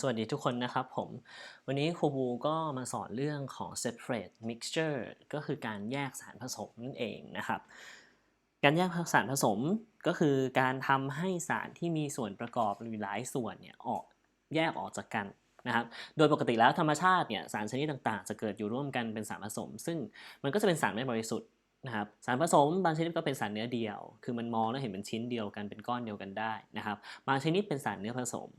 สวัสดีทุกคนนะครับผม วันนี้ครูบูก็มาสอนเรื่องของ separate mixture ก็คือการแยกสารผสมนั่นเองนะครับ การแยกสารผสมก็คือการทำให้สารที่มีส่วนประกอบหรือหลายส่วนเนี่ยออกแยกออกจากกันนะครับ โดยปกติแล้วธรรมชาติเนี่ยสารชนิดต่างๆ จะเกิดอยู่ร่วมกันเป็นสารผสม ซึ่งมันก็จะเป็นสารไม่บริสุทธิ์นะครับสารผสมบางชนิดก็เป็นสารเนื้อเดียว คือมันมองแล้วเห็นเป็นชิ้นเดียวกันเป็นก้อนเดียวกันได้นะครับ บางชนิดเป็นสารเนื้อผสม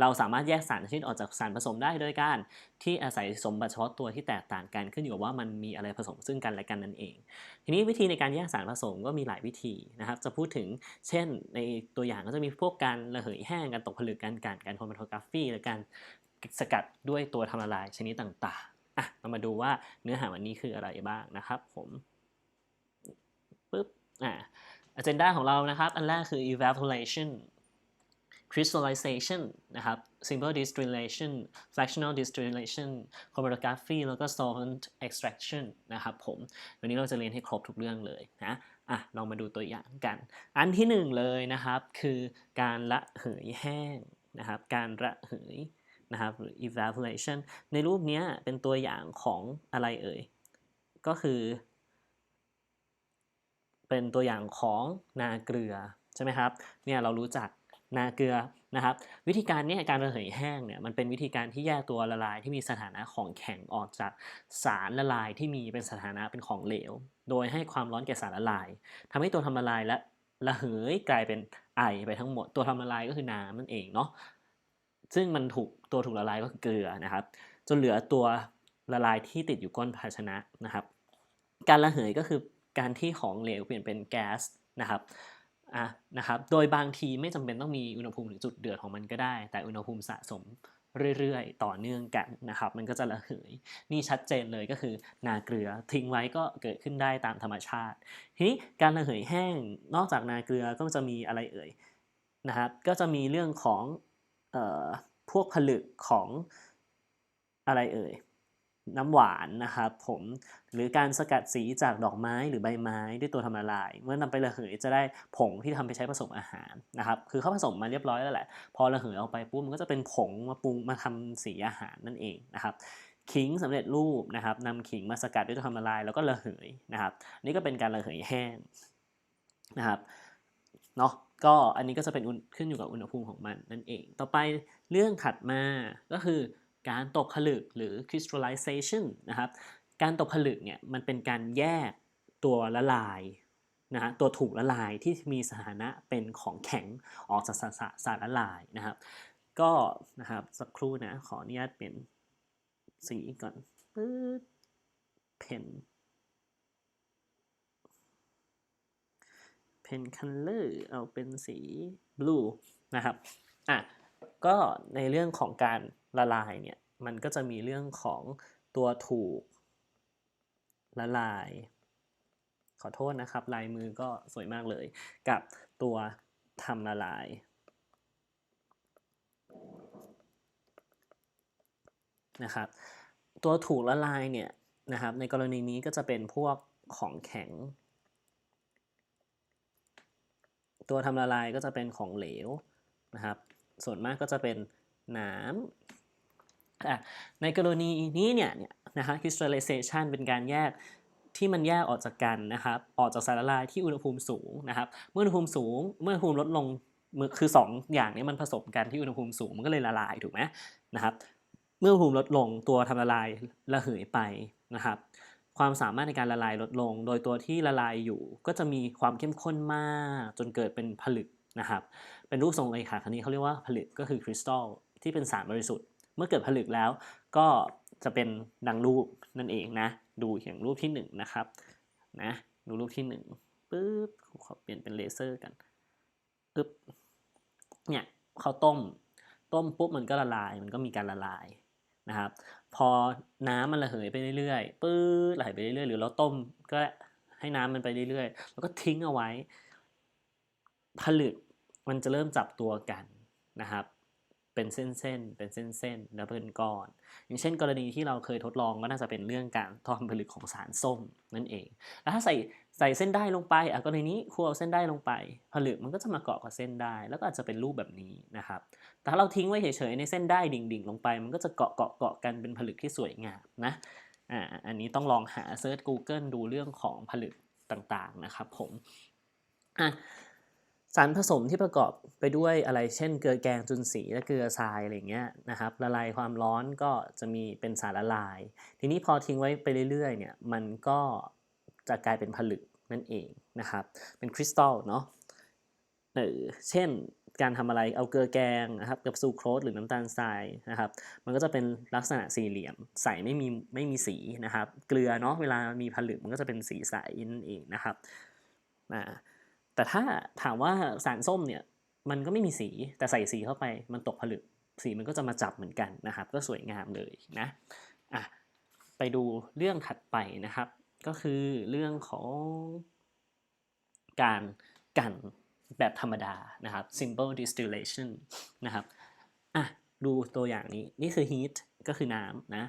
เราสามารถแยกสารชนิดออกจากสารผสมได้โดยการที่อาศัยสมบัติเฉพาะตัวที่แตกต่างกันขึ้นอยู่กับว่ามันมีอะไรผสมซึ่งกันและกันนั่นเอง ทีนี้วิธีในการแยกสารผสมก็มีหลายวิธีนะครับ จะพูดถึงเช่นในตัวอย่างก็จะมีพวกการระเหยแห้งการตกผลึกการการการโครมาโทกราฟีและการสกัดด้วยตัวทำละลายชนิดต่างๆอะเรามาดูว่าเนื้อหาวันนี้คืออะไรบ้างนะครับผมปึ๊บอะ agenda ของเรานะครับ อันแรกคือ evaporation crystallization นะครับ simple distillation fractional distillation chromatography แล้วก็ solvent extraction นะครับผม วันนี้เราจะเรียนให้ครบทุกเรื่องเลยนะอะลองมาดูตัวอย่างกัน อันที่หนึ่งเลยนะครับคือการระเหยแห้งนะครับการระเหยนะครับหรือ evaporation ในรูปนี้เป็นตัวอย่างของอะไรเอ่ย ก็คือ เป็นตัวอย่างของนาเกลือใช่ไหมครับเนี่ยเรารู้จัก นาเกลือนะครับ วิธีการนี้การระเหยแห้งเนี่ยมันเป็นวิธีการที่แยกตัวละลายที่มีสถานะของแข็งออกจากสารละลายที่มีเป็นสถานะเป็นของเหลว โดยให้ความร้อนแก่สารละลายทำให้ตัวทำละลายและระเหยกลายเป็นไอไปทั้งหมด ตัวทำละลายก็คือน้ำนั่นเองเนาะซึ่งมันถูกตัวถูกละลายก็คือเกลือนะครับ จนเหลือตัวละลายที่ติดอยู่ก้นภาชนะนะครับ การระเหยก็คือการที่ของเหลวเปลี่ยนเป็นแก๊สนะครับ อะนะครับโดยบางทีไม่จำเป็นต้องมีอุณหภูมิถึงจุดเดือดของมันก็ได้ แต่อุณหภูมิสะสมเรื่อยๆ ต่อเนื่องกันนะครับ มันก็จะระเหย นี่ชัดเจนเลยก็คือนาเกลือทิ้งไว้ก็เกิดขึ้นได้ตามธรรมชาติ ทีนี้การระเหยแห้งนอกจากนาเกลือก็จะมีอะไรเอ่ยนะครับ ก็จะมีเรื่องของออพวกผลึกของอะไรเอ่ย น้ำหวานนะครับผมหรือการสกัดสีจากดอกไม้หรือใบไม้ด้วยตัวทำละลาย เมื่อนำไประเหยจะได้ผงที่ทำไปใช้ผสมอาหารนะครับคือเขาผสมมาเรียบร้อยแล้วแหละ พอระเหยออกไปปุ๊บมันก็จะเป็นผงมาปรุงมาทำสีอาหารนั่นเองนะครับขิงสำเร็จรูปนะครับนำขิงมาสกัดด้วยตัวทำละลาย แล้วก็ระเหยนะครับนี่ก็เป็นการระเหยแห้งนะครับเนาะก็อันนี้ก็จะเป็นขึ้นอยู่กับอุณหภูมิของมันนั่นเอง ต่อไปเรื่องถัดมาก็คือ การตกผลึกหรือ crystallization นะครับการตกผลึกเนี่ยมันเป็นการแยกตัวละลายนะฮะตัวถูกละลายที่มีสถานะเป็นของแข็งออกจากสารสารละลายนะครับ ก็นะครับสักครู่นะขออนุญาตเป็นสีก่อนปึ๊ดเพนเพนคัลเลอร์เอาเป็นสีบลูนะครับอะก็ในเรื่องของการละลายเนี่ยมันก็จะมีเรื่องของตัวถูกละลาย ขอโทษนะครับ ลายมือก็สวยมากเลย กับตัวทำละลาย นะครับ ตัวถูกละลายเนี่ยนะครับ ในกรณีนี้ก็จะเป็นพวกของแข็ง ตัวทำละลายก็จะเป็นของเหลวนะครับ ส่วนมากก็จะเป็นน้ำ ในกรณีนี้เนี่ยนะฮะ crystallization เป็นการแยกที่มันแยกออกจากกันนะครับออกจากสารละลายที่อุณหภูมิสูงนะครับเมื่ออุณหภูมิสูงเมื่ออุณหภูมิลดลงคือ 2 อย่างนี้มันผสมกันที่อุณหภูมิสูงมันก็เลยละลายถูกไหมนะครับเมื่ออุณหภูมิลดลงตัวทำละลายระเหยไปนะครับความสามารถในการละลายลดลง โดยตัวที่ละลายอยู่ก็จะมีความเข้มข้นมากจนเกิดเป็นผลึกนะครับเป็นรูปทรงเลขาคณิตเขาเรียกว่าผลึกก็คือคริสตัลที่เป็นสารบริสุทธิ์ เมื่อเกิดผลึกแล้วก็จะเป็นดังรูปนั่นเองนะ ดูอย่างรูปที่1นนะครับนะดูรูปที่1ปึ๊บขอเปลี่ยนเป็นเลเซอร์กันปึ๊บเนี่ยเขาต้ม ต้มปุ๊บมันก็ละลายมันก็มีการละลายนะครับ พอน้ำมันระเหยไปเรื่อยๆปื๊ดไหลไปเรื่อยๆหรือเราต้มก็ให้น้ำมันไปเรื่อยๆ แล้วก็ทิ้งเอาไว้ ผลึกมันจะเริ่มจับตัวกันนะครับ เป็นเส้นๆ เป็นเส้นๆ แล้วเป็นก้อน อย่างเช่น กรณีที่เราเคยทดลองก็น่าจะเป็นเรื่องการทำผลึกของสารส้มนั่นเอง แล้วถ้าใส่ใส่เส้นได้ลงไปอะกรณีนี้ครูเอาเส้นได้ลงไป ผลึกมันก็จะมาเกาะกับเส้นได้ แล้วก็อาจจะเป็นรูปแบบนี้นะครับ แต่ถ้าเราทิ้งไว้เฉยๆในเส้นได้ดิ่งๆ ลงไป มันก็จะเกาะเกาะเกาะกันเป็นผลึกที่สวยงามนะอ่าอันนี้ต้องลองหาเซิร์ช Google ดูเรื่องของผลึกต่างๆ นะครับผมอะ สารผสมที่ประกอบไปด้วยอะไรเช่นเกลือแกงจุนสีและเกลือทรายอะไรเงี้ยนะครับละลายความร้อนก็จะมีเป็นสารละลาย ทีนี้พอทิ้งไว้ไปเรื่อยๆเนี่ยมันก็จะกลายเป็นผลึกนั่นเองนะครับเป็นคริสตัลเนาะเออเช่นการทำอะไรเอาเกลือแกงนะครับกับซูโครสหรือน้ำตาลทรายนะครับมันก็จะเป็นลักษณะสี่เหลี่ยมใสไม่มีไม่มีสีนะครับ เกลือเนาะเวลามีผลึกมันก็จะเป็นสีใสนั่นเองนะครับอ่า แต่ถ้าถามว่าสารส้มเนี่ยมันก็ไม่มีสีแต่ใส่สีเข้าไปมันตกผลึกสีมันก็จะมาจับเหมือนกันนะครับ ก็สวยงามเลยนะอะไปดูเรื่องถัดไปนะครับ ก็คือเรื่องของการกันแบบธรรมดานะครับ simple distillation นะครับอะดูตัวอย่างนี้ นี่คือ heat ก็คือน้ำนะ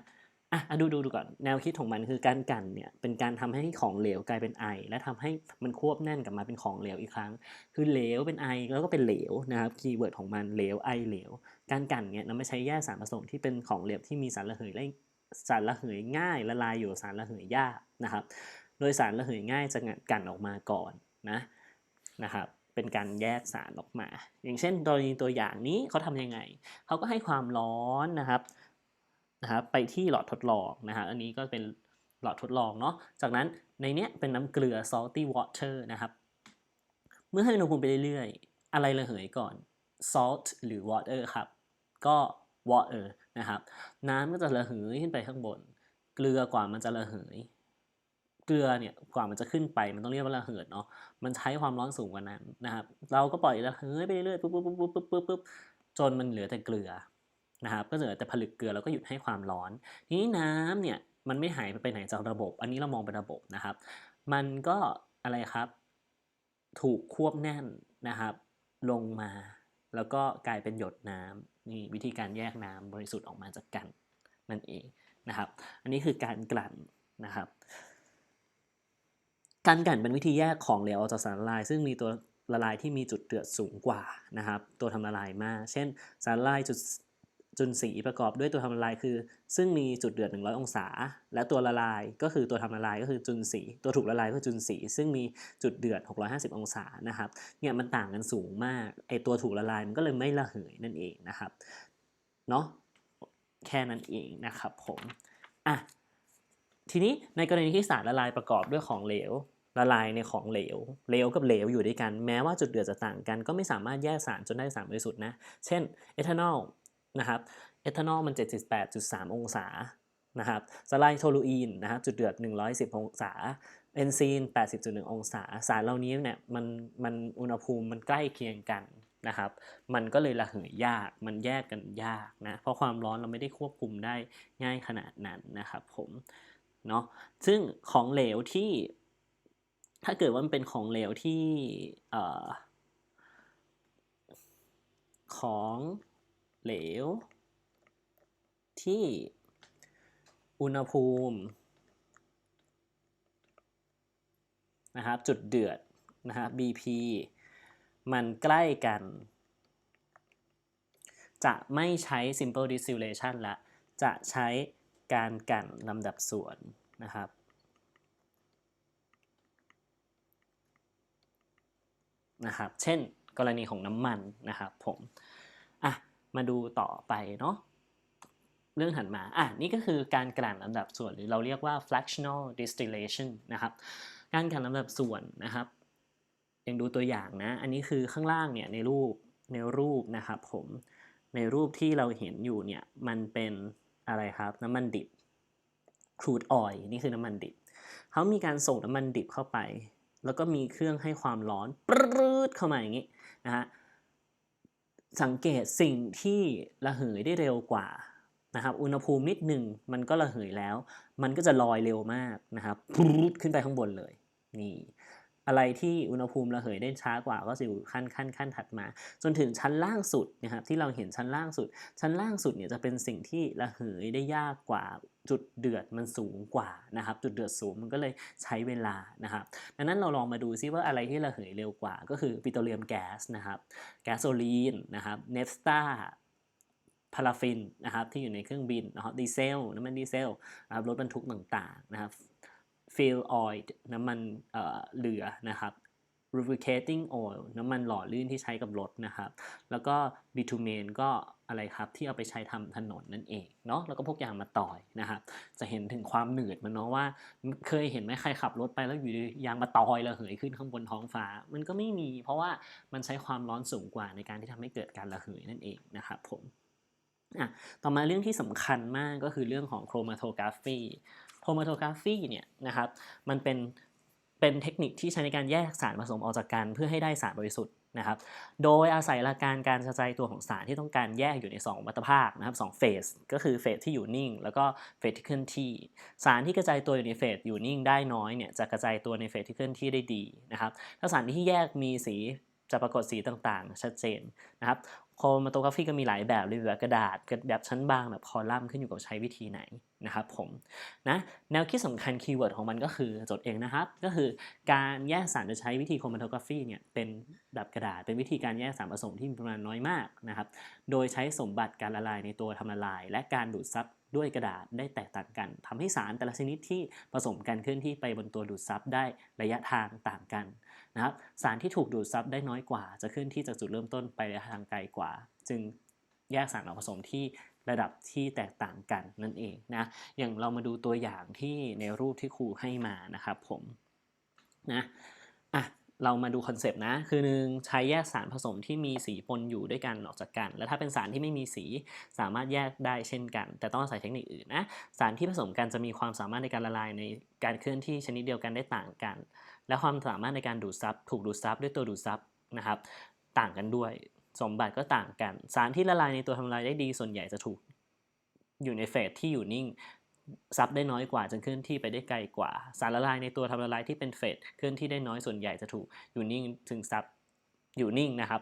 อะดูดูดูก่อนแนวคิดของมันคือการกันเนี่ยเป็นการทำให้ของเหลวกลายเป็นไอ และทำให้มันควบแน่นกลับมาเป็นของเหลวอีกครั้ง คือเหลวเป็นไอแล้วก็เป็นเหลวนะครับคีย์เวิร์ดของมันเหลวไอเหลว การกันเนี่ยนำมาใช้แยกสารผสมที่เป็นของเหลวที่มีสารระเหยและสารระเหยง่ายละลายอยู่สารระเหยยากนะครับ โดยสารระเหยง่ายจะกันออกมาก่อนนะนะครับเป็นการแยกสารออกมา อย่างเช่นกรณีตัวอย่างนี้เขาทำยังไงเขาก็ให้ความร้อนนะครับ นะครับไปที่หลอดทดลองนะฮะอันนี้ก็เป็นหลอดทดลองเนาะจากนั้นในเนี้ยเป็นน้ำเกลือ salty water นะครับ เมื่อให้อุณหภูมิไปเรื่อยๆ อะไรระเหยก่อน salt หรือ water ครับ ก็ water นะครับ น้ำก็จะระเหยขึ้นไปข้างบน เกลือกว่ามันจะระเหย เกลือเนี่ยกว่ามันจะขึ้นไปมันต้องเรียกว่าระเหิดเนาะ มันใช้ความร้อนสูงกว่านั้นนะครับ เราก็ปล่อยระเหยไปเรื่อยๆปุ๊บปุ๊บปุ๊บปุ๊บปุ๊บปุ๊บจนมันเหลือแต่เกลือ นะครับก็เหลือแต่ผลึกเกลือแล้วก็หยุดให้ความร้อน ทีนี้น้ำเนี่ยมันไม่หายไปไหนจากระบบ อันนี้เรามองเป็นระบบนะครับ มันก็อะไรครับ ถูกควบแน่นนะครับ ลงมา แล้วก็กลายเป็นหยดน้ำนี่วิธีการแยกน้ำบริสุทธิ์ออกมาจากกันนั่นเองนะครับ อันนี้คือการกลั่นนะครับ การกลั่นเป็นวิธีแยกของเหลวออกจากสารละลาย ซึ่งมีตัวละลายที่มีจุดเดือดสูงกว่านะครับ ตัวทำละลายมาก เช่น สารละลายจุด จุลสีประกอบด้วยตัวทำละลายคือ ซึ่งมีจุดเดือด 100 องศา และตัวละลายก็คือตัวทำละลายก็คือจุลสี ตัวถูกละลายก็คือจุลสี ซึ่งมีจุดเดือด 650 องศานะครับเนี่ยมันต่างกันสูงมากไอตัวถูกละลายมันก็เลยไม่ระเหยนั่นเองนะครับเนาะแค่นั้นเองนะครับผมอะทีนี้ในกรณีที่สารละลายประกอบด้วยของเหลวละลายในของเหลว เหลวกับเหลวอยู่ด้วยกัน แม้ว่าจุดเดือดจะต่างกัน ก็ไม่สามารถแยกสารจนได้สารบริสุทธิ์นะ เช่น เอทานอล นะครับเอทานอลมัน 78.3 องศานะครับสไลโทลูอีนนะครับจุดเดือด 110 องศาเอนซีน 80.1 องศา สารเหล่านี้เนี่ยมันมันอุณหภูมิมันใกล้เคียงกันนะครับ มันก็เลยระเหยยาก มันแยกกันยากนะ เพราะความร้อนเราไม่ได้ควบคุมได้ง่ายขนาดนั้นนะครับผมเนาะ ซึ่งของเหลวที่ถ้าเกิดว่ามันเป็นของเหลวที่เอ่อของ เหลว ที่อุณหภูมินะครับจุดเดือดนะครับ BP มันใกล้กัน จะไม่ใช้ simple distillation ละ จะใช้การกั่นลำดับส่วนนะครับนะครับ เช่นกรณีของน้ำมันนะครับผม มาดูต่อไปเนาะเรื่องถัดมา อะ นี่ก็คือการกลั่นลำดับส่วนหรือเราเรียกว่า fractional distillation นะครับ การกลั่นลำดับส่วนนะครับ ยังดูตัวอย่างนะ อันนี้คือข้างล่างเนี่ยในรูปในรูปนะครับผม ในรูปที่เราเห็นอยู่เนี่ย มันเป็นอะไรครับ น้ำมันดิบ crude oil นี่คือน้ำมันดิบ เขามีการส่งน้ำมันดิบเข้าไป แล้วก็มีเครื่องให้ความร้อนปรืดเข้ามาอย่างนี้นะฮะ สังเกตสิ่งที่ระเหยได้เร็วกว่านะครับ อุณหภูมินิดหนึ่งมันก็ระเหยแล้ว มันก็จะลอยเร็วมากนะครับปรูดขึ้นไปข้างบนเลย นี่ อะไรที่อุณหภูมิระเหยได้ช้ากว่าก็จะอยู่ขั้นขั้นขั้นถัดมา จนถึงชั้นล่างสุดนะครับที่เราเห็นชั้นล่างสุด ชั้นล่างสุดเนี่ยจะเป็นสิ่งที่ระเหยได้ยากกว่า จุดเดือดมันสูงกว่านะครับ จุดเดือดสูงมันก็เลยใช้เวลานะครับดังนั้นเราลองมาดูซิว่าอะไรที่ระเหยเร็วกว่า ก็คือปิโตรเลียมแก๊สนะครับแก๊สโซลีนนะครับเนฟสตาพาราฟินนะครับที่อยู่ในเครื่องบินนะครับดีเซลน้ำมันดีเซลนะครับรถบรรทุกต่างๆนะครับฟิลออยล์น้ำมันเอ่อเรือนะครับ lubricating oil น้ำมันหล่อลื่นที่ใช้กับรถนะครับ แล้วก็ bitumen ก็อะไรครับที่เอาไปใช้ทำถนนนั่นเองเนาะแล้วก็พวกยางมาต่อยนะครับจะเห็นถึงความหนืดมันเนาะว่า เคยเห็นไหมใครขับรถไปแล้วอยู่ดียางมาต่อยระเหยขึ้นข้างบนท้องฟ้า มันก็ไม่มี เพราะว่ามันใช้ความร้อนสูงกว่าในการที่ทำให้เกิดการระเหยนั่นเองนะครับผมอะต่อมาเรื่องที่สำคัญมากก็คือเรื่องของโครมาโทกราฟีโครมาโทกราฟีเนี่ยนะครับมันเป็น เป็นเทคนิคที่ใช้ในการแยกสารผสมออกจากกันเพื่อให้ได้สารบริสุทธิ์นะครับ โดยอาศัยหลักการการกระจายตัวของสารที่ต้องการแยกอยู่ใน2วัตภาคนะครับ2เฟสก็คือเฟสที่อยู่นิ่ง แล้วก็เฟสที่เคลื่อนที่ สารที่กระจายตัวอยู่ในเฟสอยู่นิ่งได้น้อยเนี่ยจะกระจายตัวในเฟสที่เคลื่อนที่ได้ดีนะครับถ้าสารที่แยกมีสีจะปรากฏสีต่างๆ ชัดเจนนะครับ โครมาโตกราฟีก็มีหลายแบบเลยแบบกระดาษแบบชั้นบางแบบคอลัมน์ขึ้นอยู่กับใช้วิธีไหนนะครับผมนะแนวคิดสำคัญคีย์เวิร์ดของมันก็คือจดเองนะครับ ก็คือการแยกสารโดยใช้วิธีโครมาโตกราฟีเนี่ยเป็นแบบกระดาษ เป็นวิธีการแยกสารผสมที่มีปริมาณน้อยมากนะครับ โดยใช้สมบัติการละลายในตัวทำละลาย และการดูดซับด้วยกระดาษได้แตกต่างกันทำให้สารแต่ละชนิดที่ผสมกันเคลื่อนที่ไปบนตัวดูดซับได้ระยะทางต่างกัน นะครับสารที่ถูกดูดซับได้น้อยกว่า จะเคลื่อนที่จากจุดเริ่มต้นไประยะทางไกลกว่า จึงแยกสารออกผสมที่ระดับที่แตกต่างกันนั่นเองนะอย่างเรามาดูตัวอย่างที่ในรูปที่ครูให้มานะครับผมนะอะเรามาดูคอนเซปต์นะ คือหนึ่งใช้แยกสารผสมที่มีสีปนอยู่ด้วยกันออกจากกัน และถ้าเป็นสารที่ไม่มีสีสามารถแยกได้เช่นกัน แต่ต้องอาศัยเทคนิคอื่นนะ สารที่ผสมกันจะมีความสามารถในการละลายในการเคลื่อนที่ชนิดเดียวกันได้ต่างกัน และความสามารถในการดูดซับถูกดูดซับด้วยตัวดูดซับนะครับ ต่างกันด้วย สมบัติก็ต่างกัน สารที่ละลายในตัวทำลายได้ดีส่วนใหญ่จะถูกอยู่ในเฟสที่อยู่นิ่งซับได้น้อยกว่าจนเคลื่อนที่ไปได้ไกลกว่า สารละลายในตัวทำละลายที่เป็นเฟสเคลื่อนที่ได้น้อยส่วนใหญ่จะถูกอยู่นิ่งถึงซับอยู่นิ่งนะครับ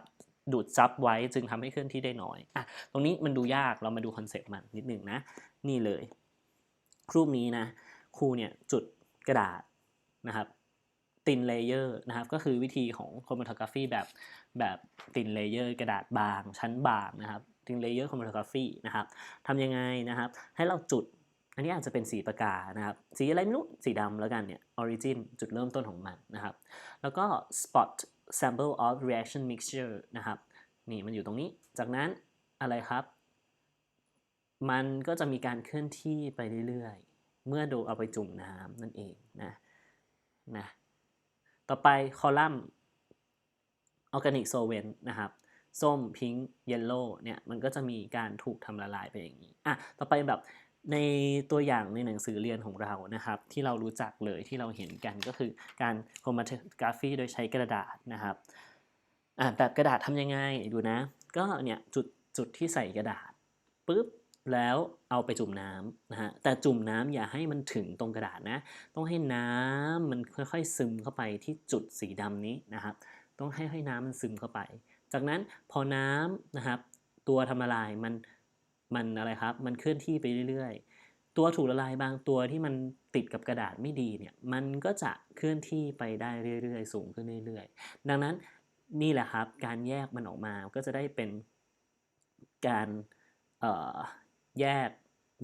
ดูดซับไว้จึงทำให้เคลื่อนที่ได้น้อยอะตรงนี้มันดูยากเรามาดูคอนเซปต์มันนิดหนึ่งนะ นี่เลยรูปนี้นะครูเนี่ยจุดกระดาษนะครับ ตินเลเยอร์นะครับก็คือวิธีของครมาโทกราฟีแบบแบบตินเลเยอร์กระดาษบาง ชั้นบางนะครับตินเลเยอร์ครมาโทกราฟีนะครับทำยังไงนะครับให้เราจุดอันนี้อาจจะเป็นสีปากกานะครับสีอะไรไม่รู้สีดำแล้วกันเนี่ย origin จุดเริ่มต้นของมันนะครับแล้วก็ spot sample of reaction mixture นะครับนี่มันอยู่ตรงนี้จากนั้นอะไรครับ มันก็จะมีการเคลื่อนที่ไปเรื่อยๆ เมื่อโดนเอาไปจุ่มน้ำนั่นเองนะนะ ต่อไปคอลัมน์ organic solvent นะครับ ส้มพิงค์เยลโล่เนี่ยมันก็จะมีการถูกทำละลายไปอย่างนี้อะต่อไปแบบในตัวอย่างในหนังสือเรียนของเรานะครับ ที่เรารู้จักเลยที่เราเห็นกันก็คือการโครมาโทกราฟีโดยใช้กระดาษนะครับอะแบบกระดาษทำยังไงดูนะ ก็เนี่ยจุดจุดที่ใส่กระดาษปุ๊บ แล้วเอาไปจุ่มน้ำนะฮะแต่จุ่มน้ำอย่าให้มันถึงตรงกระดาษนะ ต้องให้น้ำมันค่อยๆซึมเข้าไปที่จุดสีดำนี้นะครับ ต้องให้ให้น้ำมันซึมเข้าไป จากนั้นพอน้ำนะครับ ตัวทำละลายมันมันอะไรครับ มันเคลื่อนที่ไปเรื่อยๆ ตัวถูกละลายบางตัวที่มันติดกับกระดาษไม่ดีเนี่ยมันก็จะเคลื่อนที่ไปได้เรื่อยๆ สูงขึ้นเรื่อยๆ ดังนั้นนี่แหละครับการแยกมันออกมาก็จะได้เป็นการ แยก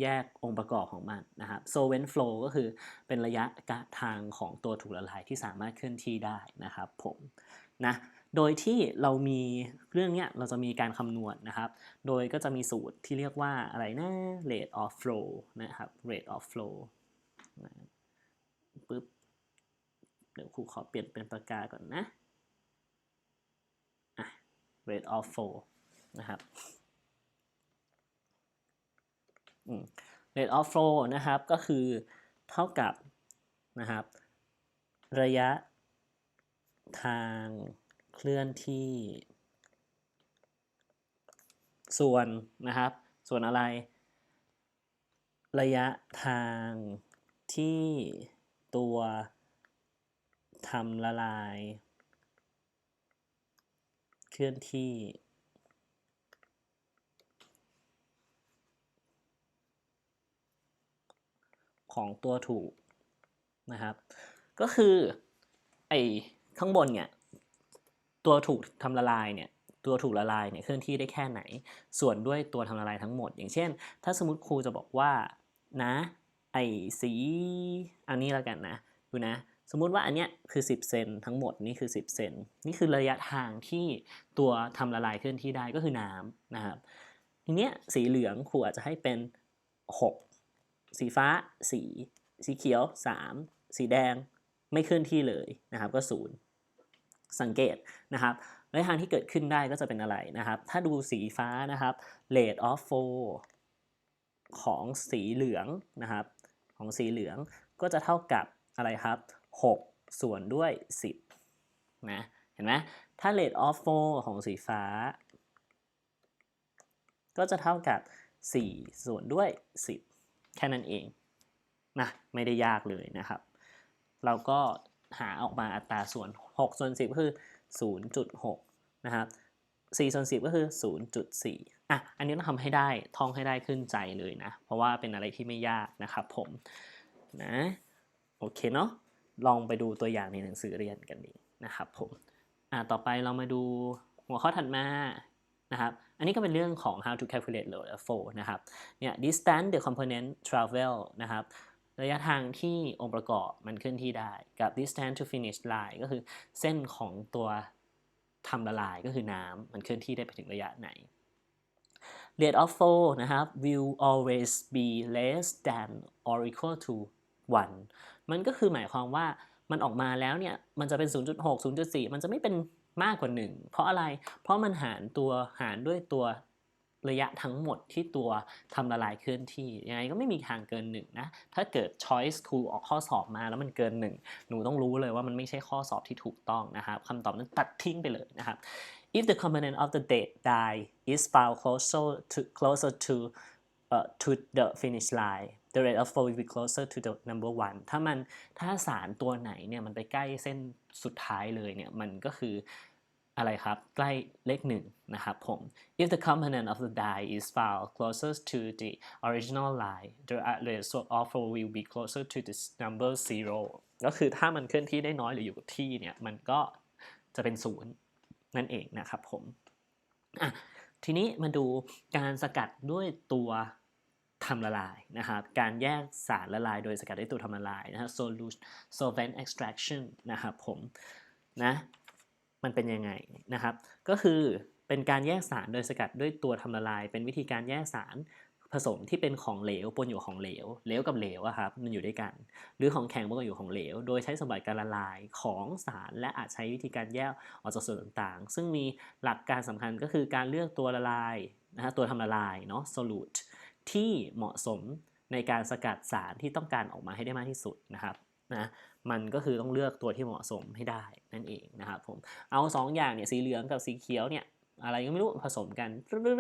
แยกองค์ประกอบของมันนะครับ solvent flow ก็คือเป็นระยะทางของตัวถูกละลายที่สามารถเคลื่อนที่ได้นะครับผมนะโดยที่เรามีเรื่องเนี้ยเราจะมีการคำนวณนะครับ โดยก็จะมีสูตรที่เรียกว่าอะไรนะ rate of flow นะครับ rate of flow นะปึ๊บเดี๋ยวครูขอเปลี่ยนเป็นปากกาก่อนนะอะ rate of flow นะครับ rate of flow นะครับก็คือเท่ากับนะครับ ระยะทางเคลื่อนที่ ส่วนนะครับ ส่วนอะไร ระยะทางที่ตัวทำละลาย เคลื่อนที่ ของตัวถูกนะครับ ก็คือไอ้ข้างบนเนี่ยตัวถูกทำละลายเนี่ยตัวถูกละลายเนี่ยเคลื่อนที่ได้แค่ไหน ส่วนด้วยตัวทำละลายทั้งหมด อย่างเช่น ถ้าสมมติครูจะบอกว่านะไอ้สีอันนี้แล้วกันนะดูนะสมมุติว่าอันเนี้ยคือ 10 เซนทั้งหมดนี่คือ 10 เซนนี่คือระยะทางที่ตัวทำละลายเคลื่อนที่ได้ก็คือน้ำนะครับทีเนี้ยสีเหลืองครูอาจจะให้เป็น 6 สีฟ้า 4 สีเขียว 3 สีแดงไม่เคลื่อนที่เลยนะครับก็ 0 สังเกตนะครับระยะทางที่เกิดขึ้นได้ก็จะเป็นอะไรนะครับ ถ้าดูสีฟ้านะครับ rate of flow ของสีเหลืองนะครับของสีเหลืองก็จะเท่ากับอะไรครับ 6 ส่วนด้วย 10นะเห็นไหมถ้า rate of flow ของสีฟ้า ก็จะเท่ากับ 4 ส่วนด้วย 10 แค่นั้นเองนะไม่ได้ยากเลยนะครับ เราก็หาออกมาอัตราส่วน6ส่วน10 ก็คือ 0.6 นะครับ4ส่วน10 ก็คือ 0.4 อะ อันนี้ต้องทำให้ได้ ท่องให้ได้ขึ้นใจเลยนะ เพราะว่าเป็นอะไรที่ไม่ยากนะครับผม นะ โอเคเนาะ ลองไปดูตัวอย่างในหนังสือเรียนกันดีนะครับผม อะ ต่อไปเรามาดูหัวข้อถัดมา นะครับ อันนี้ก็เป็นเรื่องของ how to calculate load of flow นะครับ เนี่ย distance the component travel นะครับ ระยะทางที่องค์ประกอบมันเคลื่อนที่ได้ กับ distance to finish line ก็คือเส้นของตัวทำละลายก็คือน้ำมันเคลื่อนที่ได้ไปถึงระยะไหน rate of flow นะครับ will always be less than or equal to 1 มันก็คือหมายความว่ามันออกมาแล้วเนี่ย มันจะเป็น 0.6 0.4 มันจะไม่เป็น มากกว่า 1 เพราะอะไร เพราะมันหารตัวหารด้วยตัวระยะทั้งหมดที่ตัวทำละลายเคลื่อนที่ ยังไงก็ไม่มีทางเกิน 1 นะ ถ้าเกิด choice ครูออกข้อสอบมาแล้วมันเกิน 1 หนูต้องรู้เลยว่ามันไม่ใช่ข้อสอบที่ถูกต้องนะครับคำตอบนั้นตัดทิ้งไปเลยนะครับ if the component of the dead die is found closer to closer to uh, to the finish line the rate of flow will be closer to the number one ถ้ามันถ้าสารตัวไหนเนี่ยมันไปใกล้เส้นสุดท้ายเลยเนี่ยมันก็คือ อะไรครับ ใกล้เลขหนึ่งนะครับผม if the component of the die is found closer to the original line the rate of flow will be closer to the number zero ก็คือถ้ามันเคลื่อนที่ได้น้อยหรืออยู่กับที่เนี่ย มันก็จะเป็นศูนย์นั่นเองนะครับผมทีนี้มาดูการสกัดด้วยตัวทำละลายนะครับ การแยกสารละลายโดยสกัดด้วยตัวทำละลายนะฮะ solute solvent extraction นะครับผมนะ มันเป็นยังไงนะครับ ก็คือเป็นการแยกสารโดยสกัดด้วยตัวทำละลาย เป็นวิธีการแยกสารผสมที่เป็นของเหลวปนอยู่ของเหลวเหลวกับเหลวอะครับมันอยู่ด้วยกัน หรือของแข็งปนอยู่ของเหลว โดยใช้สมบัติการละลายของสาร และอาจใช้วิธีการแยกออกจากส่วนต่างๆ ซึ่งมีหลักการสำคัญก็คือการเลือกตัวละลายนะฮะตัวทำละลายเนาะ solute ที่เหมาะสมในการสกัดสารที่ต้องการออกมาให้ได้มากที่สุดนะครับ นะมันก็คือต้องเลือกตัวที่เหมาะสมให้ได้นั่นเองนะครับผมเอา 2 อย่างเนี่ยสีเหลืองกับสีเขียวเนี่ยอะไรก็ไม่รู้ผสมกัน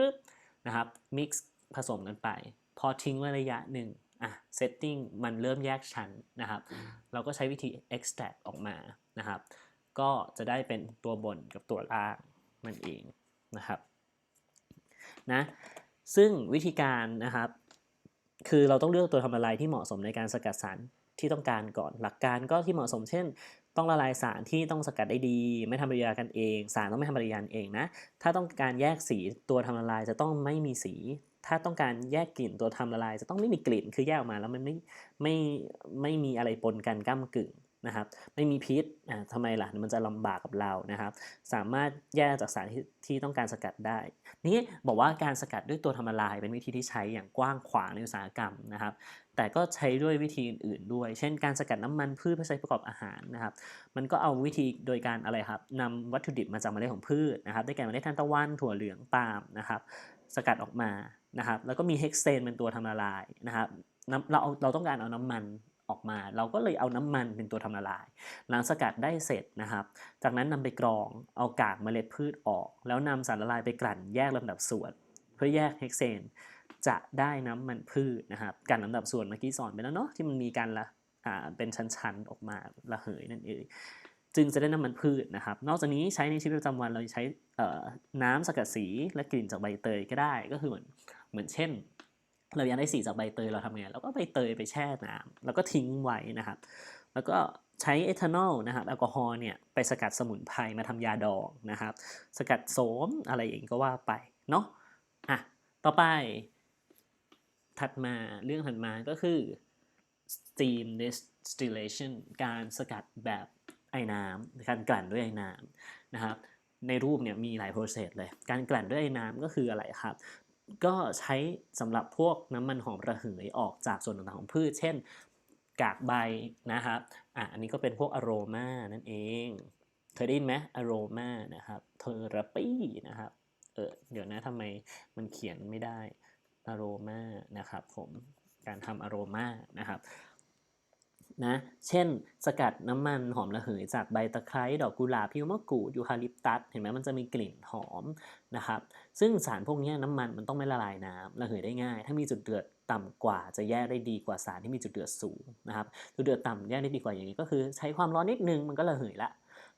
รึบๆนะครับ mix ผสมกันไป พอทิ้งไว้ระยะหนึ่งอะ setting มันเริ่มแยกชั้นนะครับ เราก็ใช้วิธี extract ออกมานะครับ ก็จะได้เป็นตัวบนกับตัวล่างนั่นเองนะครับนะซึ่งวิธีการนะครับ คือเราต้องเลือกตัวทำละลายที่เหมาะสมในการสกัดสาร ที่ต้องการก่อนหลักการก็ที่เหมาะสมเช่น ต้องละลายสารที่ต้องสกัดได้ดี ไม่ทำปฏิกิริยากันเอง สารต้องไม่ทำปฏิกิริยาเองนะถ้าต้องการแยกสีตัวทำละลายจะต้องไม่มีสี ถ้าต้องการแยกกลิ่นตัวทำละลาย จะต้องไม่มีกลิ่นคือแยกออกมาแล้วมันไม่ไม่ไม่มีอะไรปนกันก้ากึ่งนะครับไม่มีพิษอ่าทำไมล่ะมันจะลำบากกับเรานะครับ สามารถแยกจากสารที่ที่ต้องการสกัดได้ นี่บอกว่าการสกัดด้วยตัวทำละลายเป็นวิธีที่ใช้อย่างกว้างขวางในอุตสาหกรรมนะครับ แต่ก็ใช้ด้วยวิธีอื่นๆด้วย เช่นการสกัดน้ำมันพืชเพื่อใช้ประกอบอาหารนะครับ มันก็เอาวิธีโดยการอะไรครับนำวัตถุดิบมาจากเมล็ดของพืชนะครับได้แก่เมล็ดทานตะวันถั่วเหลืองปาล์มนะครับ สกัดออกมานะครับ แล้วก็มีเฮกเซนเป็นตัวทำละลายนะครับเราเราต้องการเอาน้ำมันออกมา เราก็เลยเอาน้ำมันเป็นตัวทำละลาย หลังสกัดได้เสร็จนะครับ จากนั้นนำไปกรองเอากากเมล็ดพืชออก แล้วนำสารละลายไปกลั่นแยกลำดับส่วน เพื่อแยกเฮกเซน จะได้น้ำมันพืชนะครับการลำดับส่วนเมื่อกี้สอนไปแล้วเนาะที่มันมีการละอ่าเป็นชั้นๆออกมาระเหยนั่นเองจึงจะได้น้ำมันพืชนะครับ นอกจากนี้ใช้ในชีวิตประจำวันเราใช้น้ำสกัดสีและกลิ่นจากใบเตยก็ได้ก็คือเหมือนเหมือนเช่น เราอยากได้สีจากใบเตยเราทำไงเราก็ใบเตยไปแช่น้ำแล้วก็ทิ้งไว้นะครับ แล้วก็ใช้เอทานอลนะครับแอลกอฮอล์เนี่ยไปสกัดสมุนไพรมาทำยาดองนะครับ สกัดโสมอะไรอย่างนี้ก็ว่าไปเนาะอะต่อไป ถัดมาเรื่องถัดมาก็คือ steam distillation การสกัดแบบไอ้น้ำการกลั่นด้วยไอ้น้ำนะครับ ในรูปเนี่ยมีหลาย process เลย การกลั่นด้วยไอ้น้ำก็คืออะไรครับ ก็ใช้สำหรับพวกน้ำมันหอมระเหยออกจากส่วนต่างๆของพืช เช่น กากใบนะครับอะอันนี้ก็เป็นพวกอโรมานั่นเอง เคยได้ยินไหมอโรมานะครับเทอราปีนะครับเออเดี๋ยวนะทำไมมันเขียนไม่ได้ อโรมานะครับผมการทำอโรมานะครับนะเช่น สกัดน้ำมันหอมระเหยจากใบตะไคร้ดอกกุหลาบพิวมะกรูดยูคาลิปตัสเห็นไหมมันจะมีกลิ่นหอมนะครับ ซึ่งสารพวกนี้น้ำมันมันต้องไม่ละลายน้ำระเหยได้ง่าย ถ้ามีจุดเดือดต่ำกว่าจะแยกได้ดีกว่าสารที่มีจุดเดือดสูงนะครับจุดเดือดต่ำแยกได้ดีกว่าอย่างนี้ก็คือใช้ความร้อนนิดนึงมันก็ระเหยละ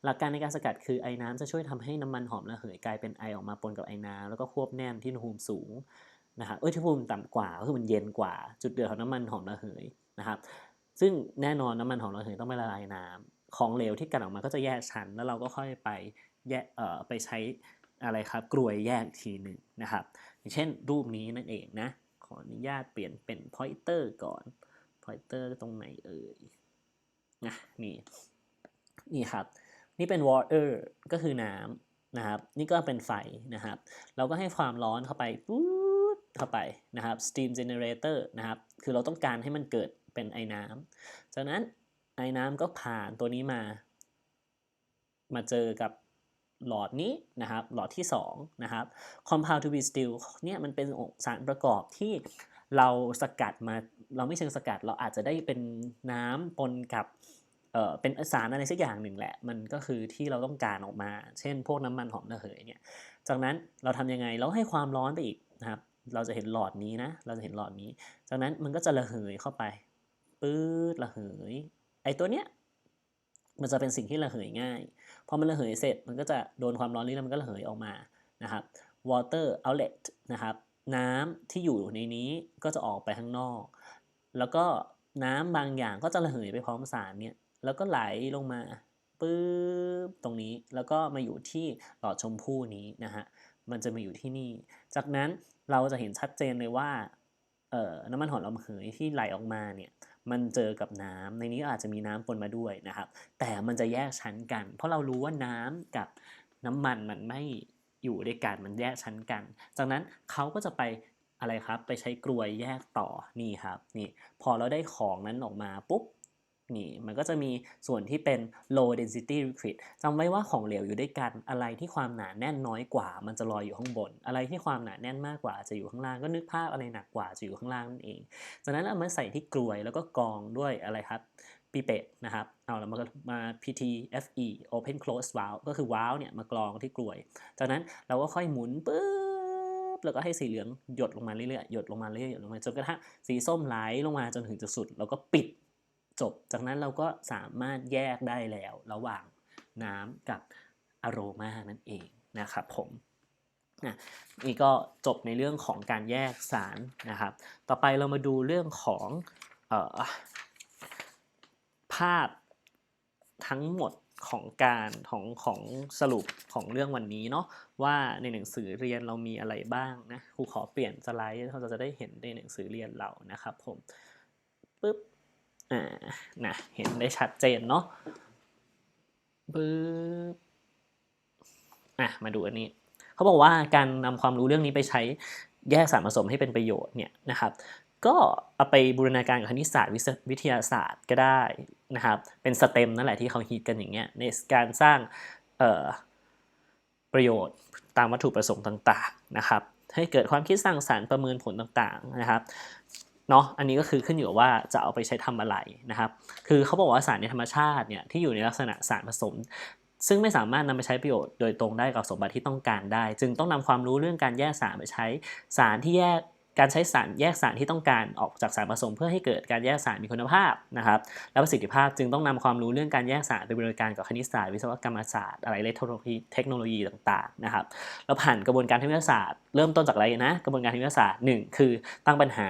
หลักการในการสกัดคือไอ้น้ำจะช่วยทำให้น้ำมันหอมระเหยกลายเป็นไอออกมาปนกับไอ้น้ำแล้วก็ควบแน่นที่อุณหภูมิสูง นะครับเอ้ยที่อุณหภูมิต่ำกว่าก็คือมันเย็นกว่า จุดเดือดของน้ำมันหอมระเหยนะครับ ซึ่งแน่นอนน้ำมันหอมระเหยต้องไม่ละลายน้ำของเหลวที่กันออกมาก็จะแยกชั้น แล้วเราก็ค่อยไปแยกเอ่อไปใช้อะไรครับกรวยแยกทีหนึ่งนะครับ อย่างเช่นรูปนี้นั่นเองนะขออนุญาตเปลี่ยนเป็น pointer ก่อน pointer ตรงไหนเอ่ยนะนี่นี่ครับนี่เป็น water ก็คือน้ำนะครับ นี่ก็เป็นไฟนะครับ เราก็ให้ความร้อนเข้าไปปุ๊บ เข้าไปนะครับ steam generator นะครับ คือเราต้องการให้มันเกิดเป็นไอ้น้ำจากนั้นไอ้น้ำก็ผ่านตัวนี้มา มาเจอกับหลอดนี้นะครับ หลอดที่2นะครับ compound to be still เนี่ยมันเป็นสารประกอบที่เราสกัดมาเราไม่เชิงสกัดเราอาจจะได้เป็นน้ำปนกับเออเป็นสารอะไรสักอย่างหนึ่งแหละ มันก็คือที่เราต้องการออกมา เช่น พวกน้ำมันหอมระเหยเนี่ยจากนั้นเราทำยังไงเราให้ความร้อนไปอีกนะครับ เราจะเห็นหลอดนี้นะ เราจะเห็นหลอดนี้ จากนั้นมันก็จะระเหยเข้าไปปื๊ดระเหย ไอตัวเนี้ยมันจะเป็นสิ่งที่ระเหยง่าย พอมันระเหยเสร็จมันก็จะโดนความร้อนนี้แล้วมันก็ระเหยออกมานะครับ water outlet นะครับน้ำที่อยู่ในนี้ก็จะออกไปข้างนอก แล้วก็น้ำบางอย่างก็จะระเหยไปพร้อมสารเนี่ย แล้วก็ไหลลงมาปื๊บตรงนี้ แล้วก็มาอยู่ที่หลอดชมพูนี้นะฮะ มันจะมาอยู่ที่นี่ จากนั้นเราจะเห็นชัดเจนเลยว่าน้ำมันหอมระเหยที่ไหลออกมาเนี่ยมันเจอกับน้ำในนี้อาจจะมีน้ำปนมาด้วยนะครับ แต่มันจะแยกชั้นกัน เพราะเรารู้ว่าน้ำกับน้ำมันมันไม่อยู่ด้วยกันมันแยกชั้นกัน จากนั้นเขาก็จะไปอะไรครับ ไปใช้กลวยแยกต่อนี่ครับนี่พอเราได้ของนั้นออกมาปุ๊บ นี่มันก็จะมีส่วนที่เป็น low density liquid จำไว้ว่าของเหลวอยู่ด้วยกันอะไรที่ความหนาแน่นน้อยกว่า มันจะลอยอยู่ข้างบน อะไรที่ความหนาแน่นมากกว่าจะอยู่ข้างล่างก็นึกภาพอะไรหนักกว่าจะอยู่ข้างล่างนั่นเองจากนั้นเอามาใส่ที่กลวยแล้วก็กรองด้วยอะไรครับปีเปตนะครับ เอาแล้วมามา PT FE open close valve ก็คือวาล์วเนี่ยมากรองที่กลวย จากนั้นเราก็ค่อยหมุนปุ๊บแล้วก็ให้สีเหลืองหยดลงมาเรื่อยๆหยดลงมาเรื่อยๆหยดลงมาจนกระทั่งสีส้มไหลลงมาจนถึงจุดสุด แล้วก็ปิด จบ จากนั้นเราก็สามารถแยกได้แล้วระหว่างน้ำกับอโรมานั่นเองนะครับผมนะนี่ก็จบในเรื่องของการแยกสารนะครับ ต่อไปเรามาดูเรื่องของออภาพทั้งหมดของการของของสรุปของเรื่องวันนี้เนาะว่าในหนังสือเรียนเรามีอะไรบ้างนะครูขอเปลี่ยนสไลด์เราจะได้เห็นในหนังสือเรียนเรานะครับผมปึ๊บ อ่านะเห็นได้ชัดเจนเนาะปึ๊บอะมาดูอันนี้ เขาบอกว่าการนำความรู้เรื่องนี้ไปใช้แยกสารผสมให้เป็นประโยชน์เนี่ยนะครับก็เอาไปบูรณาการกับคณิตศาสตร์วิทยาศาสตร์ก็ได้นะครับเป็นสเต็มนั่นแหละที่เขาฮิตกันอย่างเงี้ยในการสร้างประโยชน์ตามวัตถุประสงค์ต่างๆนะครับให้เกิดความคิดสร้างสารรค์ประเมินผลต่างๆนะครับ เนาะอันนี้ก็คือขึ้นอยู่กับว่าจะเอาไปใช้ทำอะไรนะครับ คือเขาบอกว่าสารในธรรมชาติเนี่ยที่อยู่ในลักษณะสารผสม ซึ่งไม่สามารถนำไปใช้ประโยชน์โดยตรงได้กับสมบัติที่ต้องการได้ จึงต้องนำความรู้เรื่องการแยกสารไปใช้ สารที่แยก การใช้สารแยกสารที่ต้องการออกจากสารผสม เพื่อให้เกิดการแยกสารมีคุณภาพนะครับ และประสิทธิภาพจึงต้องนำความรู้เรื่องการแยกสารไปบริการกับคณิตศาสตร์วิศวกรรมศาสตร์อะไรเทคโนโลยีเทคโนโลยีต่างๆนะครับแล้วผ่านกระบวนการทางวิทยาศาสตร์เริ่มต้นจากอะไรนะกระบวนการทางวิทยาศาสตร์หนึ่งคือตั้งปัญหา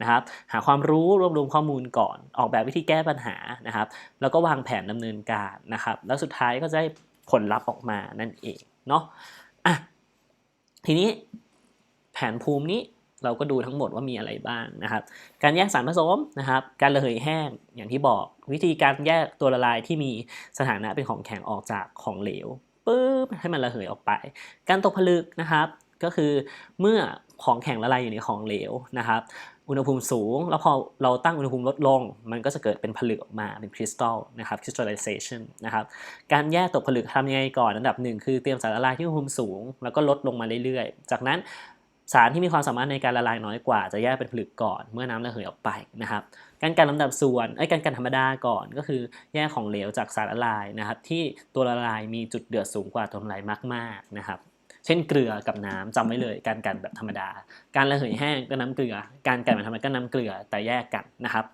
นะครับ หาความรู้รวบรวมข้อมูลก่อน ออกแบบวิธีแก้ปัญหานะครับ แล้วก็วางแผนดำเนินการนะครับ แล้วสุดท้ายก็จะได้ผลลัพธ์ออกมานั่นเองเนาะอะทีนี้แผนภูมินี้ เราก็ดูทั้งหมดว่ามีอะไรบ้างนะครับ การแยกสารผสมนะครับ การระเหยแห้งอย่างที่บอก วิธีการแยกตัวละลายที่มีสถานะเป็นของแข็งออกจากของเหลวปุ๊บให้มันระเหยออกไป การตกผลึกนะครับ ก็คือเมื่อของแข็งละลายอยู่ในของเหลวนะครับ อุณหภูมิสูง แล้วพอเราตั้งอุณหภูมิลดลง มันก็จะเกิดเป็นผลึกออกมาเป็นคริสตัลนะครับ crystallization นะครับ การแยกตกผลึกทำยังไงก่อนอันดับหนึ่งคือเตรียมสารละลายที่อุณหภูมิสูง แล้วก็ลดลงมาเรื่อยๆ จากนั้น สารที่มีความสามารถในการละลายน้อยกว่า จะแยกเป็นผลึกก่อนเมื่อน้ำระเหยออกไปนะครับ การกันลำดับส่วนไอ้การกันธรรมดาก่อนก็คือแยกของเหลวจากสารละลายนะครับ ที่ตัวละลายมีจุดเดือดสูงกว่าตัวละลายมากๆนะครับ เช่นเกลือกับน้ำจำไว้เลย การกันแบบธรรมดา การระเหยแห้งก็น้ำเกลือ การกันแบบธรรมดาก็น้ำเกลือแต่แยกกันนะครับ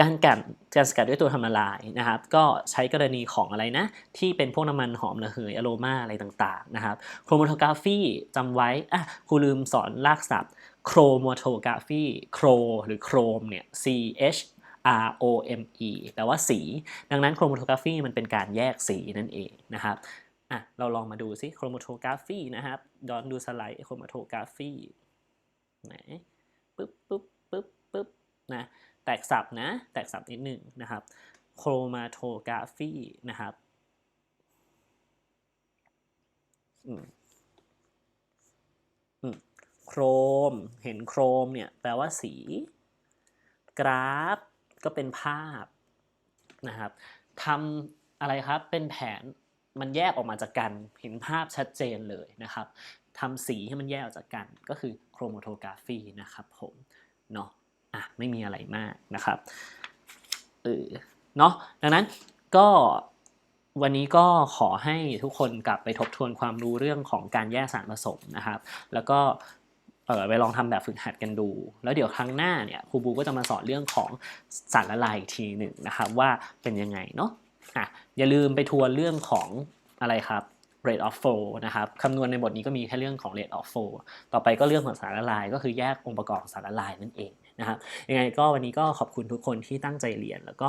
การกันการสกัดด้วยตัวทำละลายนะครับ ก็ใช้กรณีของอะไรนะ ที่เป็นพวกน้ำมันหอมระเหยอโรมาอะไรต่างๆนะครับโครโมโทกราฟีจำไว้อะครูลืมสอนลากศัพท์โครโมโทกราฟีโครหรือโครมเนี่ย C H R O M E แปลว่าสี ดังนั้นโครโมโทกราฟีมันเป็นการแยกสีนั่นเองนะครับอะเราลองมาดูซิโครโมโทกราฟีนะครับย้อนดูสไลด์โครโมโทกราฟีไหนปึ๊บปึ๊บปึ๊บปึ๊บนะ แตกสับนะ แตกสับนิดหนึ่งนะครับ โครมาโทกราฟีนะครับโครม เห็นโครมเนี่ยแปลว่าสี กราฟก็เป็นภาพนะครับทำอะไรครับ เป็นแผนมันแยกออกมาจากกัน เห็นภาพชัดเจนเลยนะครับทำสีให้มันแยกออกจากกัน ก็คือโครโมโทกราฟีนะครับผม เนาะ อะไม่มีอะไรมากนะครับเออเนาะดังนั้นก็วันนี้ก็ขอให้ทุกคนกลับไปทบทวนความรู้เรื่องของการแยกสารผสมนะครับ แล้วก็เออไปลองทำแบบฝึกหัดกันดู แล้วเดี๋ยวครั้งหน้าเนี่ยครูบูก็จะมาสอนเรื่องของสารละลายอีกทีหนึ่งนะครับว่าเป็นยังไงเนาะอะอย่าลืมไปทวนเรื่องของอะไรครับ rate of flow นะครับคำนวณในบทนี้ก็มีแค่เรื่องของ rate of flow ต่อไปก็เรื่องของสารละลาย ก็คือแยกองค์ประกอบสารละลายนั่นเอง นะครับยังไงก็วันนี้ก็ขอบคุณทุกคนที่ตั้งใจเรียน แล้วก็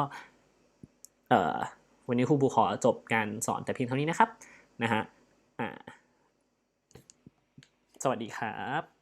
วันนี้ครูบูขอจบการสอนแต่เพียงเท่านี้นะครับนะฮะสวัสดีครับ